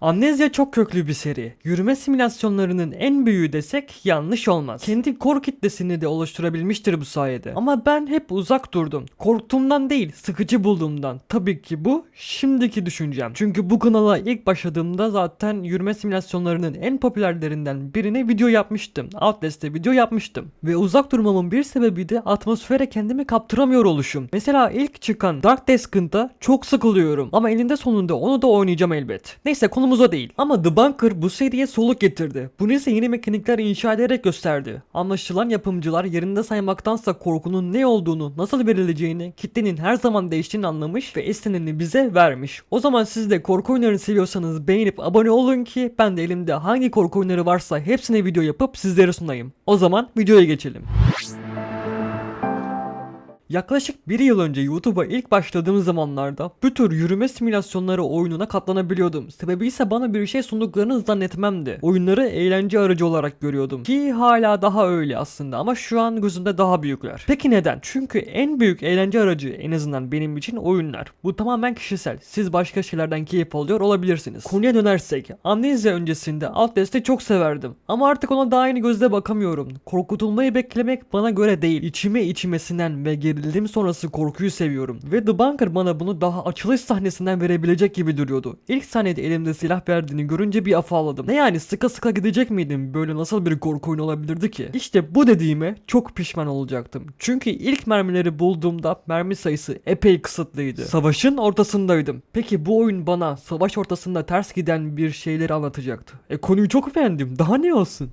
Amnesia çok köklü bir seri. Yürüme simülasyonlarının en büyüğü desek yanlış olmaz. Kendi kor kitlesini de oluşturabilmiştir bu sayede. Ama ben hep uzak durdum. Korktuğumdan değil, sıkıcı bulduğumdan. Tabii ki bu şimdiki düşüncem. Çünkü bu kanala ilk başladığımda zaten yürüme simülasyonlarının en popülerlerinden birine video yapmıştım. Outlast'te video yapmıştım. Ve uzak durmamın bir sebebi de atmosfere kendimi kaptıramıyor oluşum. Mesela ilk çıkan Dark Descent'ta çok sıkılıyorum. Ama eninde sonunda onu da oynayacağım elbet. Neyse konumuz değil. Ama The Bunker bu seriye soluk getirdi. Bunu ise yeni mekanikler inşa ederek gösterdi. Anlaşılan yapımcılar yerinde saymaktansa korkunun ne olduğunu, nasıl verileceğini, kitlenin her zaman değiştiğini anlamış ve isteneni bize vermiş. O zaman siz de korku oyunlarını seviyorsanız beğenip abone olun ki ben de elimde hangi korku oyunları varsa hepsine video yapıp sizlere sunayım. O zaman videoya geçelim. Yaklaşık bir yıl önce YouTube'a ilk başladığım zamanlarda bu tür yürüme simülasyonları oyununa katlanabiliyordum. Sebebi ise bana bir şey sunduklarını zannetmemdi. Oyunları eğlence aracı olarak görüyordum. Ki hala daha öyle aslında ama şu an gözümde daha büyükler. Peki neden? Çünkü en büyük eğlence aracı en azından benim için oyunlar. Bu tamamen kişisel. Siz başka şeylerden keyif alıyor olabilirsiniz. Konuya dönersek, Amnesia öncesinde Outlast'ı çok severdim. Ama artık ona daha aynı gözle bakamıyorum. Korkutulmayı beklemek bana göre değil. İçime içmesinden ve gerilim sonrası korkuyu seviyorum. Ve The Bunker bana bunu daha açılış sahnesinden verebilecek gibi duruyordu. İlk sahnede elimde silah verdiğini görünce bir afalladım. Ne yani sıka sıka gidecek miydim? Böyle nasıl bir korku oyunu olabilirdi ki? İşte bu dediğime çok pişman olacaktım. Çünkü ilk mermileri bulduğumda mermi sayısı epey kısıtlıydı. Savaşın ortasındaydım. Peki bu oyun bana savaş ortasında ters giden bir şeyleri anlatacaktı. E konuyu çok beğendim. Daha ne olsun?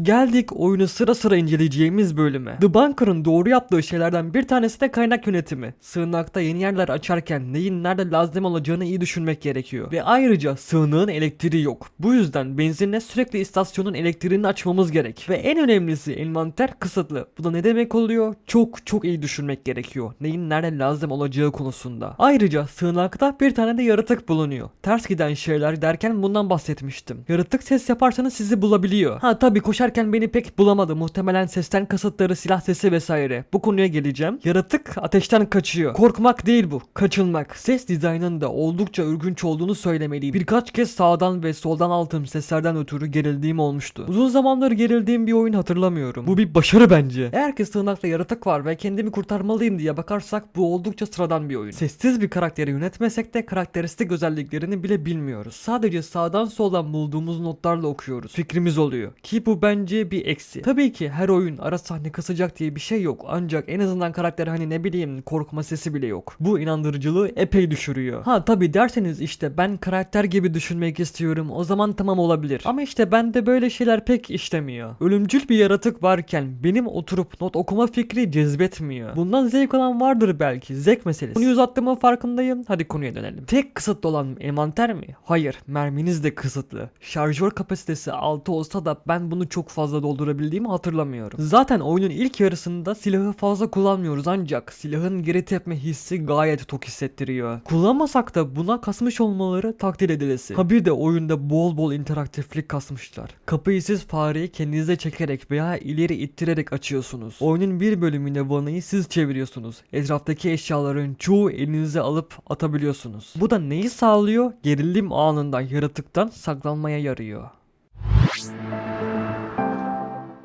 Geldik oyunu sıra sıra inceleyeceğimiz bölüme. The Bunker'ın doğru yaptığı şeylerden bir tanesi de kaynak yönetimi. Sığınakta yeni yerler açarken neyin nerede lazım olacağını iyi düşünmek gerekiyor. Ve ayrıca sığınağın elektriği yok. Bu yüzden benzinle sürekli istasyonun elektriğini açmamız gerek. Ve en önemlisi envanter kısıtlı. Bu da ne demek oluyor? Çok çok iyi düşünmek gerekiyor. Neyin nerede lazım olacağı konusunda. Ayrıca sığınakta bir tane de yaratık bulunuyor. Ters giden şeyler derken bundan bahsetmiştim. Yaratık ses yaparsanız sizi bulabiliyor. Ha tabi koşarken beni pek bulamadı. Muhtemelen sesten kasıtları silah sesi vesaire. Bu konuya geleceğim. Yaratık ateşten kaçıyor. Korkmak değil bu. Kaçılmak. Ses dizaynının da oldukça ürkünç olduğunu söylemeliyim. Birkaç kez sağdan ve soldan aldığım seslerden ötürü gerildiğim olmuştu. Uzun zamandır gerildiğim bir oyun hatırlamıyorum. Bu bir başarı bence. Eğer ki sığınakta yaratık var ve kendimi kurtarmalıyım diye bakarsak bu oldukça sıradan bir oyun. Sessiz bir karakteri yönetmesek de karakteristik özelliklerini bile bilmiyoruz. Sadece sağdan soldan bulduğumuz notlarla okuyoruz. Fikrimiz oluyor. Ki bu bence bir eksi. Tabii ki her oyun ara sahne kasacak diye bir şey yok. Ancak en azından karakter hani ne bileyim korkma sesi bile yok. Bu inandırıcılığı epey düşürüyor. Ha tabii derseniz işte ben karakter gibi düşünmek istiyorum. O zaman tamam olabilir. Ama işte bende böyle şeyler pek işlemiyor. Ölümcül bir yaratık varken benim oturup not okuma fikri cezbetmiyor. Bundan zevk alan vardır belki. Zevk meselesi. Konuyu uzattığımın farkındayım. Hadi konuya dönelim. Tek kısıtlı olan envanter mi? Hayır. Merminiz de kısıtlı. Şarjör kapasitesi 6 olsa da ben bunu çok fazla doldurabildiğimi hatırlamıyorum. Zaten oyunun ilk yarısında silahı fazla kullanmıyoruz ancak silahın geri tepme hissi gayet tok hissettiriyor. Kullanmasak da buna kasmış olmaları takdir edilesi. Ha bir de oyunda bol bol interaktiflik kasmışlar. Kapıyı siz fareyi kendinize çekerek veya ileri ittirerek açıyorsunuz. Oyunun bir bölümünde vanayı siz çeviriyorsunuz. Etraftaki eşyaların çoğu elinize alıp atabiliyorsunuz. Bu da neyi sağlıyor? Gerilim anında yaratıktan saklanmaya yarıyor.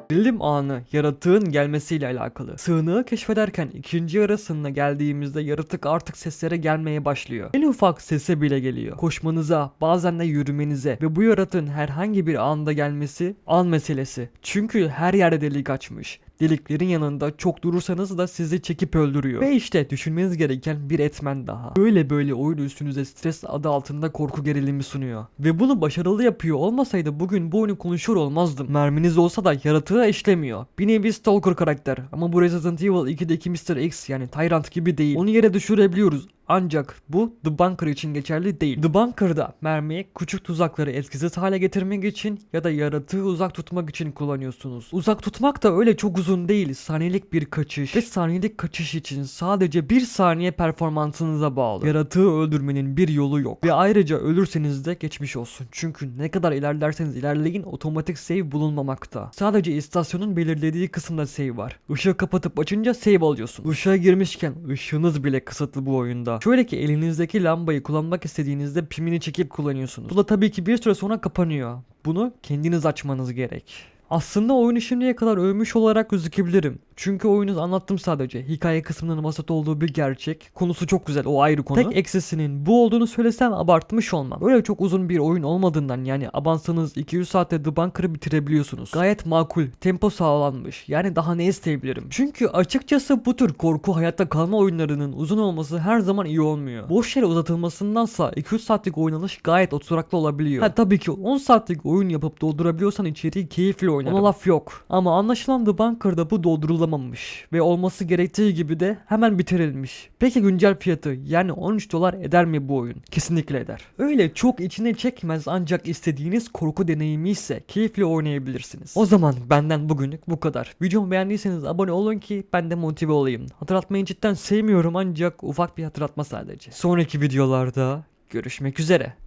Gerilim anı yaratığın gelmesiyle alakalı. Sığınağı keşfederken ikinci yarısına geldiğimizde yaratık artık seslere gelmeye başlıyor. En ufak sese bile geliyor. Koşmanıza, bazen de yürümenize ve bu yaratığın herhangi bir anda gelmesi an meselesi. Çünkü her yerde delik açmış. Deliklerin yanında çok durursanız da sizi çekip öldürüyor. Ve işte düşünmeniz gereken bir etmen daha. Böyle böyle oyun üstünüze stres adı altında korku gerilimi sunuyor. Ve bunu başarılı yapıyor olmasaydı bugün bu oyunu konuşuyor olmazdım. Merminiz olsa da yaratığı eşlemiyor. Bir nevi stalker karakter. Ama bu Resident Evil 2'deki Mr. X yani Tyrant gibi değil. Onu yere düşürebiliyoruz. Ancak bu The Bunker için geçerli değil. The Bunker'da mermiyi küçük tuzakları etkisiz hale getirmek için ya da yaratığı uzak tutmak için kullanıyorsunuz. Uzak tutmak da öyle çok uzun değil. Saniyelik bir kaçış ve saniyelik kaçış için sadece bir saniye performansınıza bağlı. Yaratığı öldürmenin bir yolu yok. Ve ayrıca ölürseniz de geçmiş olsun. Çünkü ne kadar ilerlerseniz ilerleyin otomatik save bulunmamakta. Sadece istasyonun belirlediği kısımda save var. Işığı kapatıp açınca save alıyorsun. Işığa girmişken ışığınız bile kısıtlı bu oyunda. Şöyle ki elinizdeki lambayı kullanmak istediğinizde pimini çekip kullanıyorsunuz. Bu da tabii ki bir süre sonra kapanıyor. Bunu kendiniz açmanız gerek. Aslında oyunu şimdiye kadar övmüş olarak gözükebilirim. Çünkü oyunu anlattım sadece. Hikaye kısmının basit olduğu bir gerçek. Konusu çok güzel o ayrı konu. Tek eksisinin bu olduğunu söylesem abartmış olmam. Böyle çok uzun bir oyun olmadığından yani abansanız 200 saatte The Bunker'ı bitirebiliyorsunuz. Gayet makul. Tempo sağlanmış. Yani daha ne isteyebilirim? Çünkü açıkçası bu tür korku hayatta kalma oyunlarının uzun olması her zaman iyi olmuyor. Boş yere uzatılmasındansa 200 saatlik oynanış gayet oturaklı olabiliyor. Ha tabii ki 10 saatlik oyun yapıp doldurabiliyorsan içeriği keyifli oynarım. Ona laf yok. Ama anlaşılan The Bunker'da bu doldurulamamış. Ve olması gerektiği gibi de hemen bitirilmiş. Peki güncel fiyatı yani 13 dolar eder mi bu oyun? Kesinlikle eder. Öyle çok içine çekmez ancak istediğiniz korku deneyimi ise keyifli oynayabilirsiniz. O zaman benden bugünlük bu kadar. Videomu beğendiyseniz abone olun ki ben de motive olayım. Hatırlatmayı cidden sevmiyorum ancak ufak bir hatırlatma sadece. Sonraki videolarda görüşmek üzere.